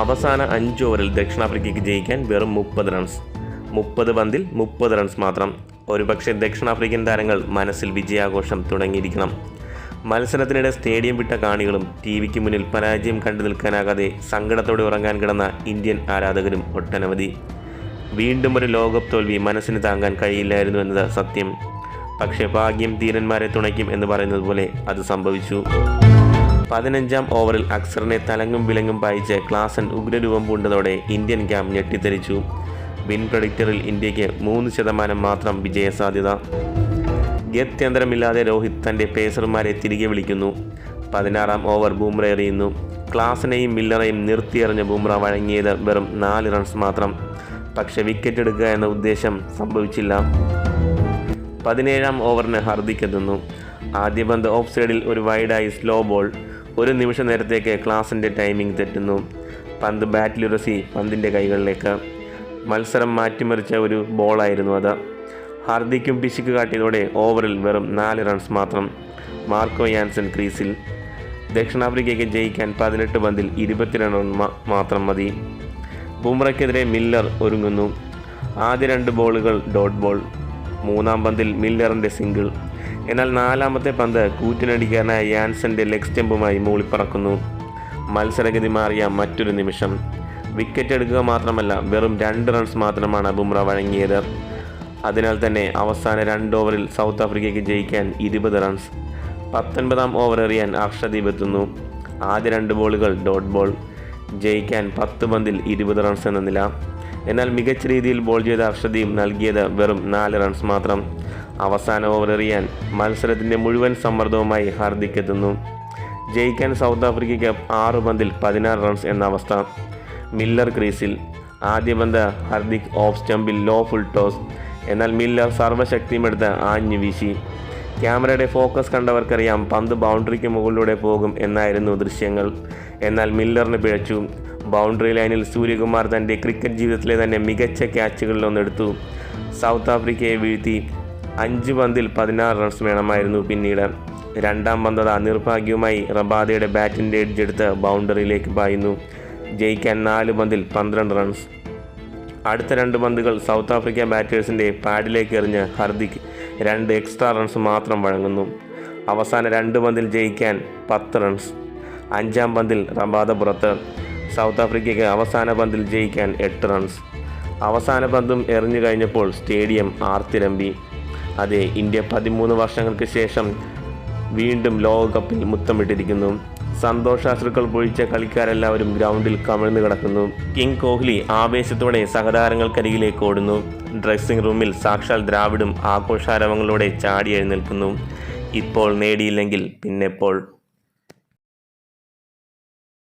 അവസാന അഞ്ച് ഓവറിൽ ദക്ഷിണാഫ്രിക്കയ്ക്ക് ജയിക്കാൻ വെറും മുപ്പത് റൺസ് മുപ്പത് പന്തിൽ മുപ്പത് റൺസ് മാത്രം. ഒരുപക്ഷെ ദക്ഷിണാഫ്രിക്കൻ താരങ്ങൾ മനസ്സിൽ വിജയാഘോഷം തുടങ്ങിയിരിക്കണം. മത്സരത്തിനിടെ സ്റ്റേഡിയം വിട്ട കാണികളും ടി വിക്ക് മുന്നിൽ പരാജയം കണ്ടു നിൽക്കാനാകാതെ സങ്കടത്തോടെ ഉറങ്ങാൻ കിടന്ന ഇന്ത്യൻ ആരാധകരും ഒട്ടനവധി. വീണ്ടും ഒരു ലോകകപ്പ് തോൽവി മനസ്സിന് താങ്ങാൻ കഴിയില്ലായിരുന്നു എന്നത് സത്യം. പക്ഷേ ഭാഗ്യം ധീരന്മാരെ തുണയ്ക്കും എന്ന് പറയുന്നത് പോലെ അത് സംഭവിച്ചു. പതിനഞ്ചാം ഓവറിൽ അക്സറിനെ തലങ്ങും വിലങ്ങും പായിച്ച് ക്ലാസൻ ഉഗ്രരൂപം പൂണ്ടതോടെ ഇന്ത്യൻ ക്യാമ്പ് ഞെട്ടിത്തെറിച്ചു. വിൻ പ്രഡിക്ടറിൽ ഇന്ത്യയ്ക്ക് മൂന്ന് ശതമാനം മാത്രം വിജയസാധ്യത. ഗത്യന്തരമില്ലാതെ രോഹിത് തന്റെ പേസർമാരെ തിരികെ വിളിക്കുന്നു. പതിനാറാം ഓവർ ബൂമ്ര എറിയുന്നു. ക്ലാസിനെയും മില്ലറെയും നിർത്തിയെറിഞ്ഞ ബൂമ്ര വഴങ്ങിയത് വെറും നാല് റൺസ് മാത്രം. പക്ഷെ വിക്കറ്റ് എടുക്കുക എന്ന ഉദ്ദേശം സംഭവിച്ചില്ല. പതിനേഴാം ഓവറിന് ഹർദിക്ക് എത്തുന്നു. ആദ്യ പന്ത് ഓഫ് സൈഡിൽ ഒരു വൈഡായി സ്ലോ ബോൾ ഒരു നിമിഷ നേരത്തേക്ക് ക്ലാസിന്റെ ടൈമിംഗ് തെറ്റുന്നു. പന്ത് ബാറ്റിലുരസി പന്തിന്റെ കൈകളിലേക്ക്. മത്സരം മാറ്റിമറിച്ച ഒരു ബോളായിരുന്നു അത്. ഹാർദിക്കും പിശുക്ക് കാട്ടിയതോടെ ഓവറിൽ വെറും നാല് റൺസ് മാത്രം. മാർക്കോ യാൻസൺ ക്രീസിൽ. ദക്ഷിണാഫ്രിക്കയ്ക്ക് ജയിക്കാൻ പതിനെട്ട് പന്തിൽ ഇരുപത്തിരണ്ട് റൺ മാത്രം മതി. ബുംറയ്ക്കെതിരെ മില്ലർ ഒരുങ്ങുന്നു. ആദ്യ രണ്ട് ബോളുകൾ ഡോട്ട് ബോൾ മൂന്നാം പന്തിൽ മില്ലറിന്റെ സിംഗിൾ എന്നാൽ നാലാമത്തെ പന്ത് കൂറ്റിനടിക്കാരനായ യാൻസന്റെ ലെഗ് സ്റ്റെമ്പുമായി മൂളിപ്പറക്കുന്നു മത്സരഗതി മാറിയ മറ്റൊരു നിമിഷം. വിക്കറ്റ് എടുക്കുക മാത്രമല്ല വെറും രണ്ട് റൺസ് മാത്രമാണ് ബുംറ വഴങ്ങിയത്. അതിനാൽ തന്നെ അവസാന രണ്ട് ഓവറിൽ സൗത്ത് ആഫ്രിക്കയ്ക്ക് ജയിക്കാൻ ഇരുപത് റൺസ് പത്തൊൻപതാം ഓവർ എറിയാൻ അർഷദീപ് എത്തുന്നു. ആദ്യ രണ്ട് ബോളുകൾ ഡോട്ട് ബോൾ ജയിക്കാൻ പത്ത് പന്തിൽ ഇരുപത് റൺസ് എന്ന നില. എന്നാൽ മികച്ച രീതിയിൽ ബോൾ ചെയ്ത അർഷദീപ് നൽകിയത് വെറും നാല് റൺസ് മാത്രം. അവസാന ഓവർ മത്സരത്തിന്റെ മുഴുവൻ സമ്മർദ്ദവുമായി ഹാർദിക് എത്തുന്നു. ജയിക്കാൻ സൗത്ത് ആഫ്രിക്കയ്ക്ക് ആറ് പന്തിൽ പതിനാറ് റൺസ് എന്ന അവസ്ഥ. മില്ലർ ക്രീസിൽ ആദ്യ പന്ത് ഹർദിക് ഓഫ് സ്റ്റംപിൽ ലോ ഫുൾ ടോസ്. എന്നാൽ മില്ലർ സർവശക്തിയുമെടുത്ത് ആഞ്ഞു വീശി. ക്യാമറയുടെ ഫോക്കസ് കണ്ടവർക്കറിയാം പന്ത് ബൗണ്ടറിക്ക് മുകളിലൂടെ പോകും എന്നായിരുന്നു ദൃശ്യങ്ങൾ. എന്നാൽ മില്ലറിന് പിഴച്ചു. ബൗണ്ടറി ലൈനിൽ സൂര്യകുമാർ തന്റെ ക്രിക്കറ്റ് ജീവിതത്തിലെ തന്നെ മികച്ച ക്യാച്ചുകളിലൊന്നെടുത്തു സൗത്ത് ആഫ്രിക്കയെ വീഴ്ത്തി അഞ്ച് പന്തിൽ പതിനാറ് റൺസ് വേണമായിരുന്നു പിന്നീട്. രണ്ടാം പന്തത നിർഭാഗ്യവുമായി റബാദയുടെ ബാറ്റിന്റെ എഡ്ജെടുത്ത് ബൗണ്ടറിയിലേക്ക് പായുന്നു. ജയിക്കാൻ നാല് പന്തിൽ പന്ത്രണ്ട് റൺസ് അടുത്ത രണ്ട് പന്തുകൾ സൗത്ത് ആഫ്രിക്ക ബാറ്റേഴ്സിന്റെ പാഡിലേക്ക് എറിഞ്ഞ് ഹർദിക് രണ്ട് എക്സ്ട്രാ റൺസ് മാത്രം വഴങ്ങുന്നു. അവസാന രണ്ട് പന്തിൽ ജയിക്കാൻ പത്ത് റൺസ് അഞ്ചാം പന്തിൽ റബാദ പുറത്ത്. സൗത്ത് ആഫ്രിക്കയ്ക്ക് അവസാന പന്തിൽ ജയിക്കാൻ എട്ട് റൺസ് അവസാന പന്തും എറിഞ്ഞു കഴിഞ്ഞപ്പോൾ സ്റ്റേഡിയം ആർത്തിരമ്പി. അതെ ഇന്ത്യ പതിമൂന്ന് വർഷങ്ങൾക്ക് ശേഷം വീണ്ടും ലോകകപ്പിൽ മുത്തമിട്ടിരിക്കുന്നു. സന്തോഷാശ്രുക്കൾ പൊഴിച്ച കളിക്കാരെല്ലാവരും ഗ്രൗണ്ടിൽ കമിഴ്ന്നു കിടക്കുന്നു. കിങ് കോഹ്ലി ആവേശത്തോടെ സഹതാരങ്ങൾക്കരികിലേക്ക് ഓടുന്നു. ഡ്രസ്സിംഗ് റൂമിൽ സാക്ഷാൽ ദ്രാവിഡും ആഘോഷാരവങ്ങളോടെ ചാടി എഴുന്നേൽക്കുന്നു. ഇപ്പോൾ നേടിയില്ലെങ്കിൽ പിന്നെപ്പോൾ